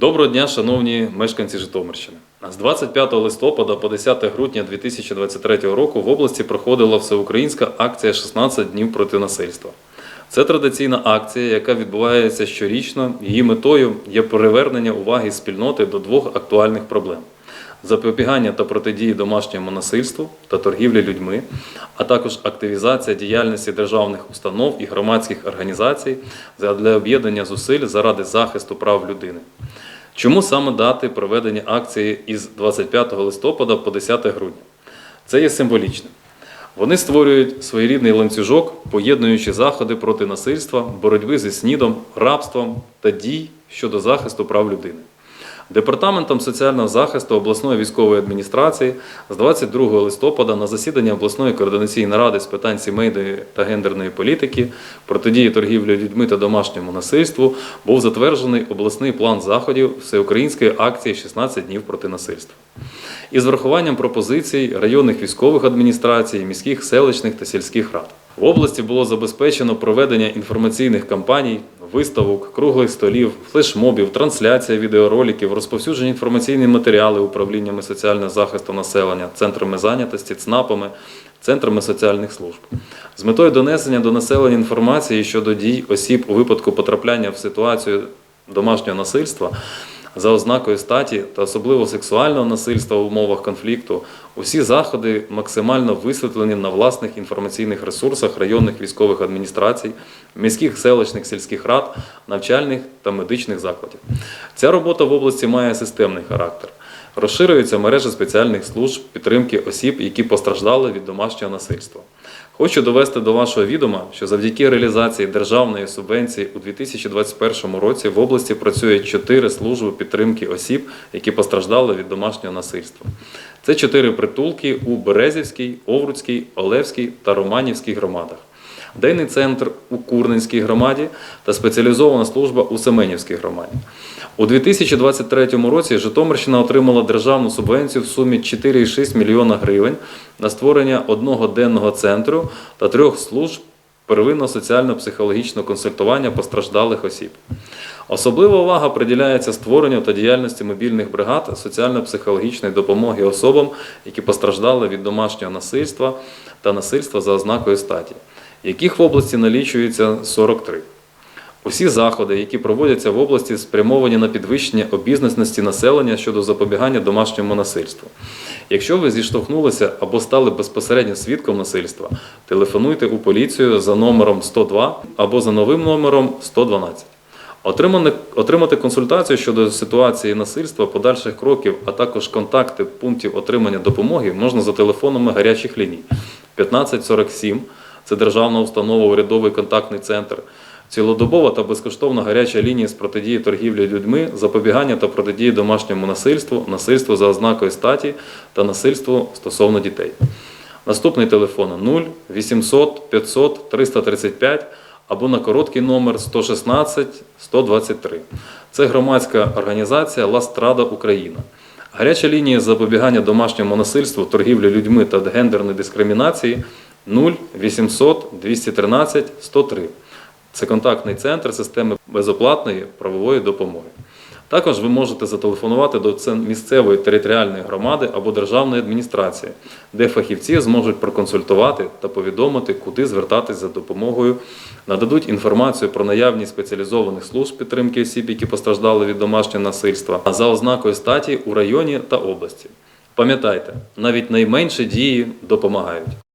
Доброго дня, шановні мешканці Житомирщини. З 25 листопада по 10 грудня 2023 року в області проходила всеукраїнська акція «16 днів проти насильства. Це традиційна акція, яка відбувається щорічно. Її метою є привернення уваги спільноти до двох актуальних проблем: запобігання та протидії домашньому насильству та торгівлі людьми, а також активізація діяльності державних установ і громадських організацій для об'єднання зусиль заради захисту прав людини. Чому саме дати проведення акції із 25 листопада по 10 грудня? Це є символічним. Вони створюють своєрідний ланцюжок, поєднуючи заходи проти насильства, боротьби зі снідом, рабством та дій щодо захисту прав людини. Департаментом соціального захисту обласної військової адміністрації з 22 листопада на засіданні обласної координаційної ради з питань сімейної та гендерної політики, протидії торгівлі людьми та домашньому насильству був затверджений обласний план заходів всеукраїнської акції «16 днів проти насильства. Із врахуванням пропозицій районних військових адміністрацій, міських, селищних та сільських рад. В області було забезпечено проведення інформаційних кампаній, виставок, круглих столів, флешмобів, трансляція відеороликів, розповсюджені інформаційні матеріали управліннями соціального захисту населення, центрами зайнятості, ЦНАПами, центрами соціальних служб. З метою донесення до населення інформації щодо дій осіб у випадку потрапляння в ситуацію домашнього насильства за ознакою статі та особливо сексуального насильства в умовах конфлікту, усі заходи максимально висвітлені на власних інформаційних ресурсах районних військових адміністрацій, міських селищних сільських рад, навчальних та медичних закладів. Ця робота в області має системний характер. Розширюється мережа спеціальних служб підтримки осіб, які постраждали від домашнього насильства. Хочу довести до вашого відома, що завдяки реалізації державної субвенції у 2021 році в області працює чотири служби підтримки осіб, які постраждали від домашнього насильства. Це чотири притулки у Березівській, Овруцькій, Олевській та Романівській громадах. Денний центр у Курненській громаді та спеціалізована служба у Семенівській громаді. У 2023 році Житомирщина отримала державну субвенцію в сумі 4,6 мільйона гривень на створення одного денного центру та трьох служб первинного соціально-психологічного консультування постраждалих осіб. Особлива увага приділяється створенню та діяльності мобільних бригад соціально-психологічної допомоги особам, які постраждали від домашнього насильства та насильства за ознакою статі, яких в області налічується 43. Усі заходи, які проводяться в області, спрямовані на підвищення обізнаності населення щодо запобігання домашньому насильству. Якщо ви зіштовхнулися або стали безпосередньо свідком насильства, телефонуйте у поліцію за номером 102 або за новим номером 112. Отримане- Отримати консультацію щодо ситуації насильства, подальших кроків, а також контакти пунктів отримання допомоги можна за телефонами гарячих ліній 1547 це державна установа урядовий контактний центр. Цілодобова та безкоштовна гаряча лінія з протидії торгівлі людьми, запобігання та протидії домашньому насильству, насильству за ознакою статі та насильству стосовно дітей. Наступний телефон 0 800 500 335 або на короткий номер 116 123. Це громадська організація Ластрада Україна. Гаряча лінія запобігання домашньому насильству, торгівлі людьми та гендерної дискримінації 0 800 213 103. Це контактний центр системи безоплатної правової допомоги. Також ви можете зателефонувати до місцевої територіальної громади або державної адміністрації, де фахівці зможуть проконсультувати та повідомити, куди звертатись за допомогою, нададуть інформацію про наявність спеціалізованих служб підтримки осіб, які постраждали від домашнього насильства, за ознакою статі у районі та області. Пам'ятайте, навіть найменші дії допомагають.